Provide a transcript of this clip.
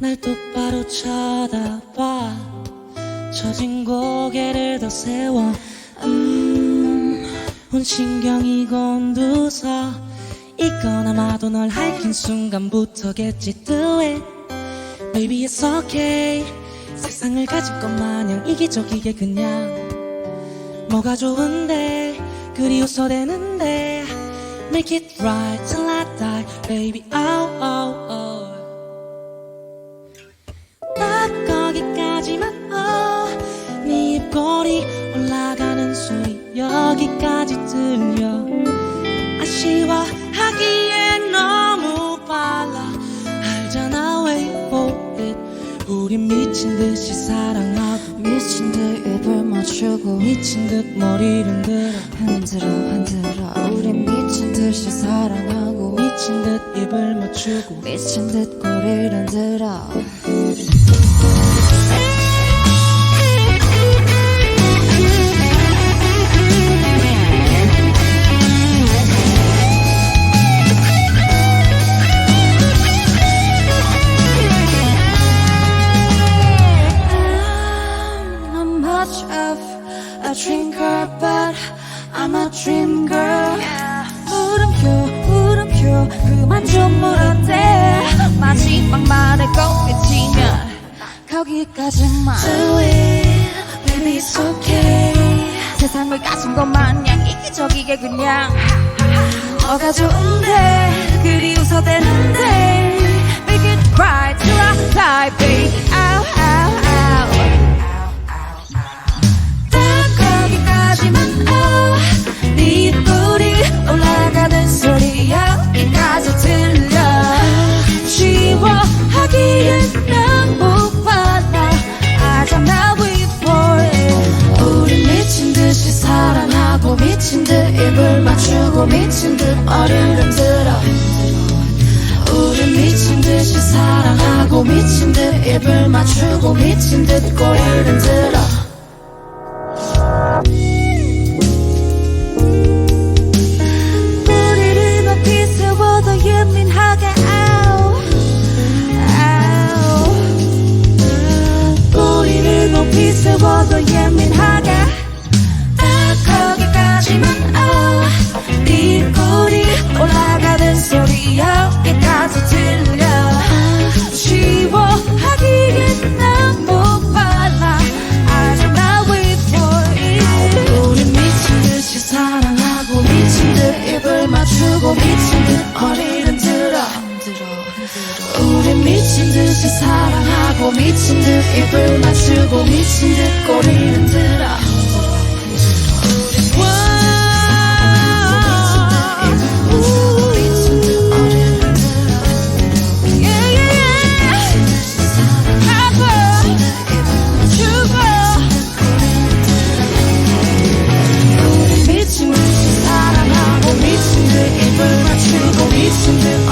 날 똑바로 쳐다봐. 처진 고개를 더 세워. 음, 온 신경이 곤두서. 이건 아마도 널 할킨 순간부터겠지. Do it. Baby it's okay. 세상을 가질 것 마냥 이기적이게 그냥. 뭐가 좋은데? 그리 웃어대는데. Make it right till I die. Baby oh oh 입꼬리 올라가는 소리 여기까지 들려. 아쉬워하기엔 너무 빨라. 알잖아 wait for it 우린 미친 듯이 사랑하고. 미친 듯 입을 맞추고. 미친 듯 머리를 들어. 흔들어 흔들어. 우린 미친 듯이 사랑하고. 미친 듯 입을 맞추고. 미친 듯 꼬리를 흔들어 much of a drinker, but I'm a dream girl. 물음표, 물음표, 그만 좀 물어대. 마지막 말에 꼬이치면 거기까지만. Do it baby it's okay 세상을 가진 것 마냥 이기적이게 그냥. 뭐가 좋은데, 그리 웃어대는 맞추고 미친 듯 흔들어. 우리 미친 듯이 사랑하고 미친 듯 입을 맞추고 미친 듯 꼬리를 흔들어 세워도 예민하게 입을 맞추고 미친 듯 머리를 들어. 우리 미친 듯이 사랑하고 미친 듯 입을 맞추고 미친 듯 꼬리를 들어 맞추고 있은 듯